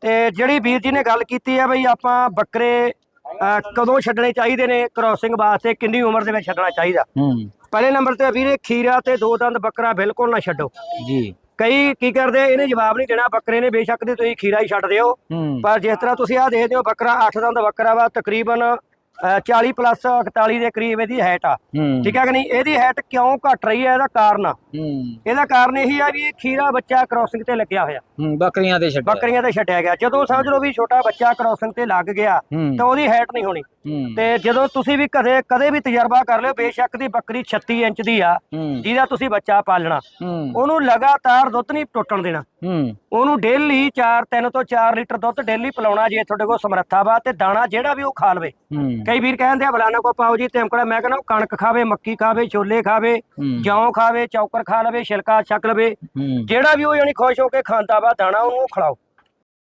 ਤੇ ਜਿਹੜੀ ਵੀਰ ਜੀ ਨੇ ਗੱਲ ਕੀਤੀ ਹੈ ਬਈ ਆਪਾਂ ਬੱਕਰੇ ਅਹ, ਕਦੋਂ ਛੱਡਣੇ ਚਾਹੀਦੇ ਨੇ ਕ੍ਰੋਸਿੰਗ ਵਾਸਤੇ ਕਿੰਨੀ ਉਮਰ ਦੇ ਵਿੱਚ ਛੱਡਣਾ ਚਾਹੀਦਾ? ਹੂੰ। ਪਹਿਲੇ ਨੰਬਰ ਤੇ ਵੀਰੇ ਖੀਰਾ ਤੇ ਦੋ ਦੰਦ ਬੱਕਰਾ ਬਿਲਕੁਲ ਨਾ ਛੱਡੋ। ਜੀ। ਕਈ ਕੀ ਕਰਦੇ ਆ, ਇਹਨੇ ਜਵਾਬ ਨਹੀਂ ਦੇਣਾ ਬੱਕਰੇ ਨੇ ਬੇਸ਼ੱਕ ਦੇ ਤੁਸੀਂ ਖੀਰਾ ਹੀ ਛੱਡ ਦਿਓ। ਹੂੰ। ਪਰ ਜਿਸ ਤਰ੍ਹਾਂ ਤੁਸੀਂ ਆ ਦੇਖਦੇ ਹੋ ਬੱਕਰਾ 8 ਦੰਦ ਬੱਕਰਾ ਵਾ ਤਕਰੀਬਨ 40 ਪਲੱਸ 41 ਦੇ ਕਰੀਬ ਇਹਦੀ ਹਾਈਟ ਆ। ਠੀਕ ਹੈ ਕਿ ਨਹੀਂ? ਇਹਦੀ ਹਾਈਟ ਕਿਉਂ ਘਟ ਰਹੀ ਹੈ? ਇਹਦਾ ਕਾਰਨ ਇਹਦਾ ਕਾਰਨ ਇਹੀ ਆ ਵੀ ਇਹ ਖੀਰਾ ਬੱਚਾ ਕ੍ਰੋਸਿੰਗ ਤੇ ਲੱਗਿਆ ਹੋਇਆ। ਬੱਕਰੀਆਂ ਤੇ ਛੱਡਿਆ। ਬੱਕਰੀਆਂ ਤੇ ਛੱਡਿਆ ਗਿਆ। ਜਦੋਂ ਸਮਝ ਲਓ ਵੀ ਛੋਟਾ ਬੱਚਾ ਕ੍ਰੋਸਿੰਗ ਤੇ ਲੱਗ ਗਿਆ ਤਾਂ ਉਹਦੀ ਹਾਈਟ ਨਹੀਂ ਹੋਣੀ। ਤੇ ਜਦੋਂ ਤੁਸੀਂ ਵੀ ਕਦੇ ਕਦੇ ਵੀ ਤਜਰਬਾ ਕਰ ਲਿਓ ਬੇਸ਼ੱਕ ਦੀ ਬੱਕਰੀ 36 ਇੰਚ ਦੀ ਆ ਜਿਹਦਾ ਤੁਸੀਂ ਬੱਚਾ ਪਾਲਣਾ। ਉਹਨੂੰ ਲਗਾਤਾਰ ਦੁੱਧ ਨਹੀਂ ਟੁੱਟਣ ਦੇਣਾ। ਹੂੰ। ਉਹਨੂੰ ਡੇਲੀ 4 3 ਤੋਂ 4 ਲੀਟਰ ਦੁੱਧ ਡੇਲੀ ਪਿਲਾਉਣਾ ਜੇ ਤੁਹਾਡੇ ਕੋਲ ਸਮਰੱਥਾ ਵਾ ਤੇ ਦਾਣਾ ਜਿਹੜਾ ਵੀ ਉਹ ਖਾ ਲਵੇ। ਕਈ ਵੀਰ ਕਹਿੰਦੇ ਆ ਬਲਾਨਾ ਕੋ ਪਾਓ ਜੀ ਧਮਕੜਾ ਮੈਂ ਕਹਿੰਦਾ ਉਹ ਕਣਕ ਖਾਵੇ ਮੱਕੀ ਖਾਵੇ ਛੋਲੇ ਖਾਵੇ ਜੌਂ ਖਾਵੇ ਚੌਕਰ ਖਾ ਲਵੇ ਛਿਲਕਾ ਛਕ ਲਵੇ। ਜਿਹੜਾ ਵੀ ਉਹ ਯਾਨੀ ਖੁਸ਼ ਹੋ ਕੇ ਖਾਂਦਾ ਵਾ ਦਾਣਾ ਉਹਨੂੰ ਖਿਲਾਓ।